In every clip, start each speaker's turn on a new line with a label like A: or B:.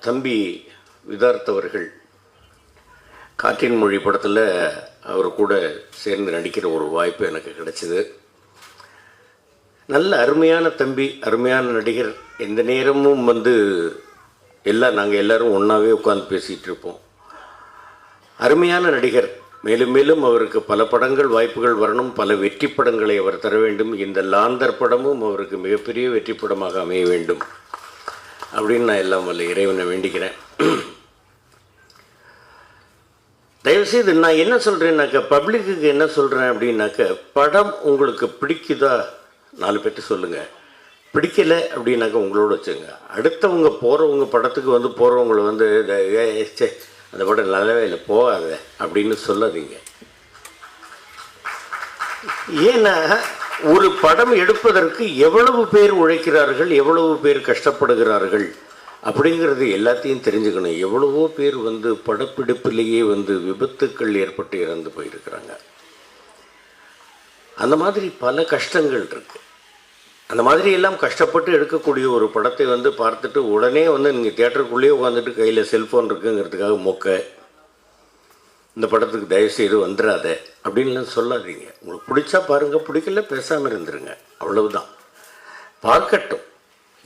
A: தம்பி விதார்த்தவர்கள் காற்றின் மொழி படத்தில் அவர் கூட சேர்ந்து நடிக்கிற ஒரு வாய்ப்பு எனக்கு கிடைச்சிது. நல்ல அருமையான தம்பி அருமையான நடிகர். எந்த நேரமும் வந்து எல்லாம் நாங்கள் எல்லோரும் ஒன்றாவே உட்காந்து பேசிகிட்டு இருப்போம். அருமையான நடிகர். மேலும் மேலும் அவருக்கு பல படங்கள் வாய்ப்புகள் வரணும். பல வெற்றி படங்களை அவர் தர வேண்டும். இந்த லாந்தர் படமும் அவருக்கு மிகப்பெரிய வெற்றி படமாக அமைய வேண்டும். அப்படின்னு நான் எல்லாம் வல்ல இறைவனை வேண்டிக்கிறேன். தயவுசெய்து நான் என்ன சொல்கிறேன்னாக்க பப்ளிக்குக்கு என்ன சொல்கிறேன் அப்படின்னாக்க படம் உங்களுக்கு பிடிக்குதா? நாலு பேர்ட்டு சொல்லுங்கள் பிடிக்கல அப்படின்னாக்க உங்களோட வச்சுங்க. அடுத்தவங்க போகிறவங்க படத்துக்கு வந்து போகிறவங்கள வந்து "இத- அந்த படம் நல்லாவே இல்லை போகாத அப்படின்னு சொல்லாதீங்க. ஏன்னா ஒரு படம் எடுப்பதற்கு எவ்வளவு பேர் உழைக்கிறார்கள் எவ்வளவு பேர் கஷ்டப்படுகிறார்கள் அப்படிங்கிறது எல்லாத்தையும் தெரிஞ்சுக்கணும். எவ்வளவோ பேர் வந்து படப்பிடிப்பிலேயே வந்து விபத்துக்கள் ஏற்பட்டு இறந்து போயிருக்கிறாங்க. அந்த மாதிரி பல கஷ்டங்கள் இருக்கு. அந்த மாதிரி எல்லாம் கஷ்டப்பட்டு எடுக்கக்கூடிய ஒரு படத்தை வந்து பார்த்துட்டு உடனே வந்து நீங்கள் தியேட்டருக்குள்ளேயே உட்காந்துட்டு கையில் செல்ஃபோன் இருக்குங்கிறதுக்காக மொக்க. இந்த படத்துக்கு தயவுசெய்து வந்துடாத அப்படின்லாம் சொல்லாதீங்க. உங்களுக்கு பிடிச்சா பாருங்கள் பிடிக்கல பேசாமல் இருந்துருங்க. அவ்வளவுதான். பார்க்கட்டும்.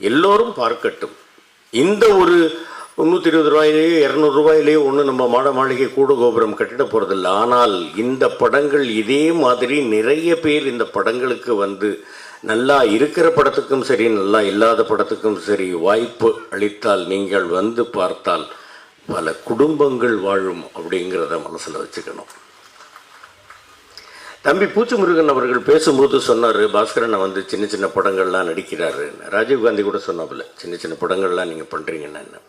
A: எல்லோரும் பார்க்கட்டும். இந்த ஒரு முந்நூற்றி இருபது ரூபாயிலேயோ இரநூறு ரூபாயிலேயோ நம்ம மாட மாளிகை கூடு கோபுரம் கட்டிட போகிறதில்ல ஆனால் இந்த படங்கள் இதே மாதிரி நிறைய பேர் இந்த படங்களுக்கு வந்து நல்லா இருக்கிற படத்துக்கும் சரி நல்லா இல்லாத படத்துக்கும் சரி வாய்ப்பு அளித்தால் நீங்கள் வந்து பார்த்தால் பல குடும்பங்கள் வாழும் அப்படிங்கிறத மனசில் வச்சுக்கணும். தம்பி பூச்சி முருகன் அவர்கள் பேசும்போது சொன்னார் பாஸ்கரனை வந்து சின்ன சின்ன படங்கள்லாம் நடிக்கிறாரு. ராஜீவ்காந்தி கூட சொன்னாப்புல சின்ன சின்ன படங்கள்லாம் நீங்கள் பண்ணுறீங்கன்னு என்ன?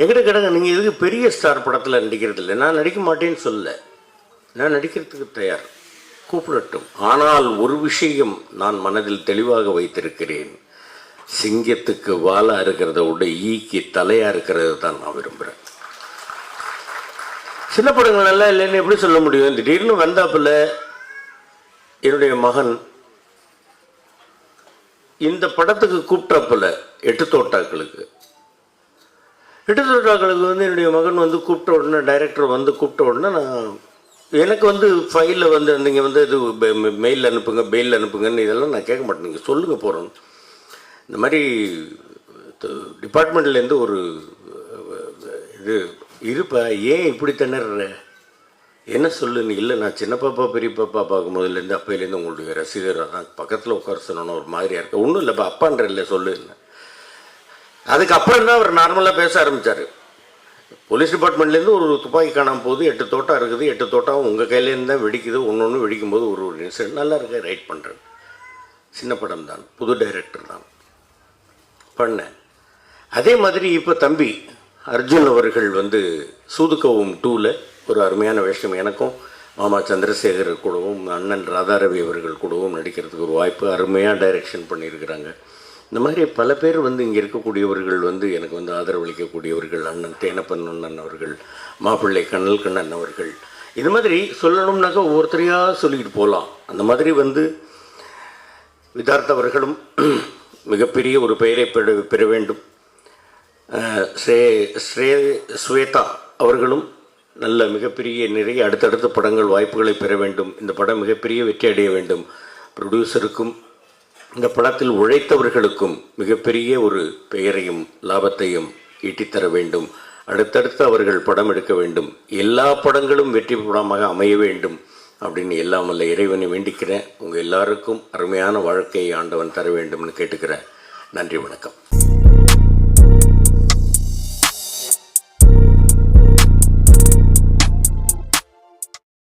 A: எங்கிட்ட கிடங்க நீங்கள் எதுக்கு பெரிய ஸ்டார் படத்தில் நடிக்கிறது இல்லை? நான் நடிக்க மாட்டேன்னு சொல்லலை நான் நடிக்கிறதுக்கு தயார். கூப்பிடட்டும். ஆனால் ஒரு விஷயம் நான் மனதில் தெளிவாக வைத்திருக்கிறேன். சிங்கத்துக்கு வாலா இருக்கிறத விட ஈக்கு தலையாக இருக்கிறது தான் நான் விரும்புகிறேன் சின்ன படங்கள் நல்லா இல்லைன்னு எப்படி சொல்ல முடியும்? திடீர்னு வந்தாப்புல என்னுடைய மகன் இந்த படத்துக்கு கூப்பிட்டாப்புல எட்டு தோட்டாக்களுக்கு. எட்டு தோட்டாக்களுக்கு வந்து என்னுடைய மகன் வந்து கூப்பிட்ட உடனே டைரக்டர் வந்து கூப்பிட்ட உடனே நான் எனக்கு வந்து ஃபைலில் வந்து நீங்கள் வந்து இது மெயில் அனுப்புங்க பெயில் அனுப்புங்கன்னு இதெல்லாம் நான் கேட்க மாட்டேன். நீங்கள் சொல்லுங்கள் போகிறோம் இந்த மாதிரி டிபார்ட்மெண்ட்லேருந்து ஒரு இது இருப்பா ஏன் இப்படி திணற என்ன சொல்லுன்னு இல்லை நான் சின்ன பாப்பா பெரிய பாப்பா பார்க்கும்போதுலேருந்து அப்பையிலேருந்து உங்களுடைய ரசிகராக தான் பக்கத்தில் உட்கார சொன்னோன்னு ஒரு மாதிரியாக இருக்கு. ஒன்றும் இல்லைப்பா அப்பான்ற இல்லை சொல்லுன்னு அதுக்கப்புறம் தான் அவர் நார்மலாக பேச ஆரம்பித்தார் போலீஸ் டிபார்ட்மெண்ட்லேருந்து ஒரு துப்பாக்கி காணாமல் போகுது எட்டு தோட்டம் இருக்குது எட்டு தோட்டம் உங்கள் கையிலேருந்து தான் வெடிக்குது. ஒன்று ஒன்று வெடிக்கும்போது ஒரு ஒரு இன்சிடென்ட் நல்லா இருக்கு ரைட் பண்ணுறேன் சின்ன படம் தான் புது டைரக்டர் தான். பண்ணேன். அதே மாதிரி இப்போ தம்பி அர்ஜுன் அவர்கள் வந்து சூதுக்கவும் டூவில் ஒரு அருமையான வேஷம். எனக்கும் மாமா சந்திரசேகர் கூடவும் அண்ணன் ராதாரவி அவர்கள் கூடவும் நடிக்கிறதுக்கு ஒரு வாய்ப்பு அருமையாக டைரக்ஷன் பண்ணியிருக்கிறாங்க. இந்த மாதிரி பல பேர் வந்து இங்கே இருக்கக்கூடியவர்கள் வந்து எனக்கு வந்து ஆதரவளிக்கக்கூடியவர்கள் அண்ணன் தேனப்பன் அண்ணன் அவர்கள் மாப்பிள்ளை கண்ணல் கண்ணன் அவர்கள். இது மாதிரி சொல்லணும்னாக்கா ஒவ்வொருத்தரையாக சொல்லிக்கிட்டு போகலாம் அந்த மாதிரி வந்து விதார்த்தவர்களும் மிகப்பெரிய ஒரு பெயரை பெற பெற வேண்டும். ஸ்ரே ஸ்ரே ஸ்வேதா அவர்களும் நல்ல மிகப்பெரிய நிறைய அடுத்தடுத்த படங்கள் வாய்ப்புகளை பெற வேண்டும். இந்த படம் மிகப்பெரிய வெற்றி அடைய வேண்டும். ப்ரொடியூசருக்கும் இந்த படத்தில் உழைத்தவர்களுக்கும் மிகப்பெரிய ஒரு பெயரையும் லாபத்தையும் ஈட்டித்தர வேண்டும். அடுத்தடுத்து அவர்கள் படம் எடுக்க வேண்டும். எல்லா படங்களும் வெற்றி படமாக அமைய வேண்டும் அப்படின்னு எல்லாம் வல்ல இறைவனை வேண்டிக்கிறேன். உங்கள் எல்லாருக்கும் அருமையான வாழ்க்கையை ஆண்டவன் தர வேண்டும்னு கேட்டுக்கிறேன். நன்றி வணக்கம்.